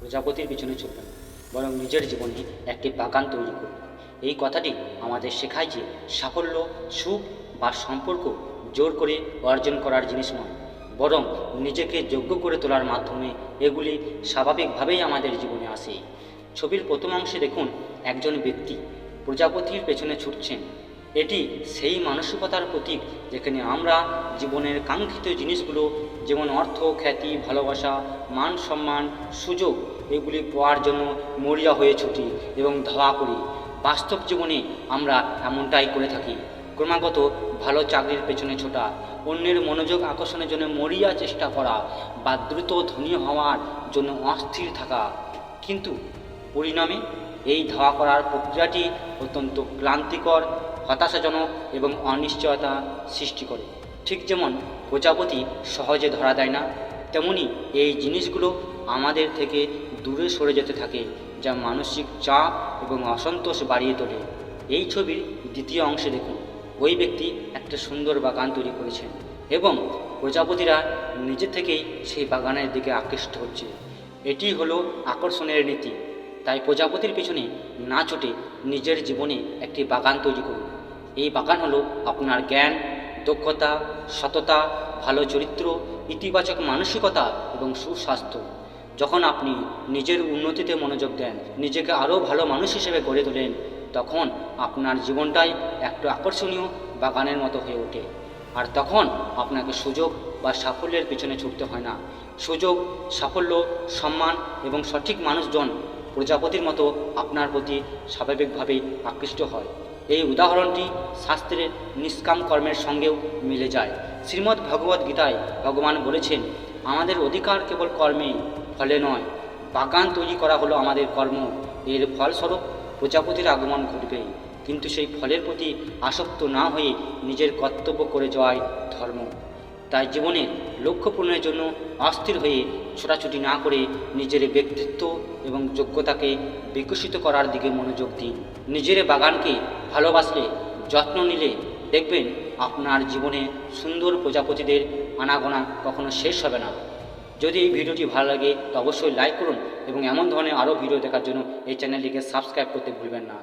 প্রজাপতির পিছনে চলবেন না, বরং নিজের জীবনে একটি বাগান তৈরি করুন এই কথাটি আমাদের শেখায় যে সাফল্য সুখ বা সম্পর্ক জোর করে অর্জন করার জিনিস নয় বরং নিজেকে যোগ্য করে তোলার মাধ্যমে এগুলি স্বাভাবিকভাবেই আমাদের জীবনে আসে। ছবির প্রথম অংশে দেখুন একজন ব্যক্তি প্রজাপতির পেছনে ছুটছেন। এটি সেই মানসিকতার প্রতীক যেখানে আমরা জীবনের কাঙ্ক্ষিত জিনিসগুলো, যেমন অর্থ, খ্যাতি, ভালোবাসা, মান সম্মান, সুযোগ, এগুলি পাওয়ার জন্য মরিয়া হয়ে ছুটি এবং ধাওয়া করি। বাস্তব জীবনে আমরা এমনটাই করে থাকি। ক্রমাগত ভালো চাকরির পেছনে ছোটা, অন্যের মনোযোগ আকর্ষণের জন্য মরিয়া চেষ্টা করা বা দ্রুত ধনী হওয়ার জন্য অস্থির থাকা। কিন্তু পরিণামে এই ধাওয়া করার প্রক্রিয়াটি অত্যন্ত ক্লান্তিকর, হতাশাজনক এবং অনিশ্চয়তা সৃষ্টি করে। ঠিক যেমন প্রজাপতি সহজে ধরা দেয় না, তেমনি এই জিনিসগুলো আমাদের থেকে দূরে সরে যেতে থাকে, যা মানসিক চাপ এবং অসন্তোষ বাড়িয়ে তোলে। এই ছবির দ্বিতীয় অংশে দেখুন, ওই ব্যক্তি একটা সুন্দর বাগান তৈরি করেছেন এবং প্রজাপতিরা নিজে থেকেই সেই বাগানের দিকে আকৃষ্ট হচ্ছে। এটি হলো আকর্ষণের নীতি। তাই প্রজাপতির পিছনে না ছুটে নিজের জীবনে একটি বাগান তৈরি করুন। এই বাগান হলো আপনার জ্ঞান, দক্ষতা, সততা, ভালো চরিত্র, ইতিবাচক মানসিকতা এবং সুস্বাস্থ্য। যখন আপনি নিজের উন্নতিতে মনোযোগ দেন, নিজেকে আরও ভালো মানুষ হিসেবে গড়ে তোলেন, তখন আপনার জীবনটাই একটু আকর্ষণীয় বাগানের মতো হয়ে ওঠে। আর তখন আপনাকে সুযোগ বা সাফল্যের পিছনে ছুটতে হয় না। সুযোগ, সাফল্য, সম্মান এবং সঠিক মানুষজন প্রজাপতির মতো আপনার প্রতি স্বাভাবিকভাবেই আকৃষ্ট হয়। এই উদাহরণটি শাস্ত্রের নিষ্কাম কর্মের সঙ্গেও মিলে যায়। শ্রীমদ্ ভগবদ্ গীতায় ভগবান বলেছেন, আমাদের অধিকার কেবল কর্মে, ফলে নয়। বাগান তৈরি করা হলো আমাদের কর্ম। এর ফলস্বরূপ প্রজাপতির আগমন ঘটবে। কিন্তু সেই ফলের প্রতি আসক্ত না হয়ে নিজের কর্তব্য করে যাওয়াই ধর্ম। তাই জীবনের লক্ষ্য পূরণের জন্য অস্থির হয়ে ছোটাছুটি না করে নিজের ব্যক্তিত্ব এবং যোগ্যতাকে বিকশিত করার দিকে মনোযোগ দিন। নিজের বাগানকে ভালোবাসলে, যত্ন নিলে দেখবেন আপনার জীবনে সুন্দর প্রজাপতিদের আনাগোনা কখনো শেষ হবে না। যদি এই ভিডিওটি ভালো লাগে, তো অবশ্যই লাইক করুন এবং এমন ধরনের আরও ভিডিও দেখার জন্য এই চ্যানেলটিকে সাবস্ক্রাইব করতে ভুলবেন না।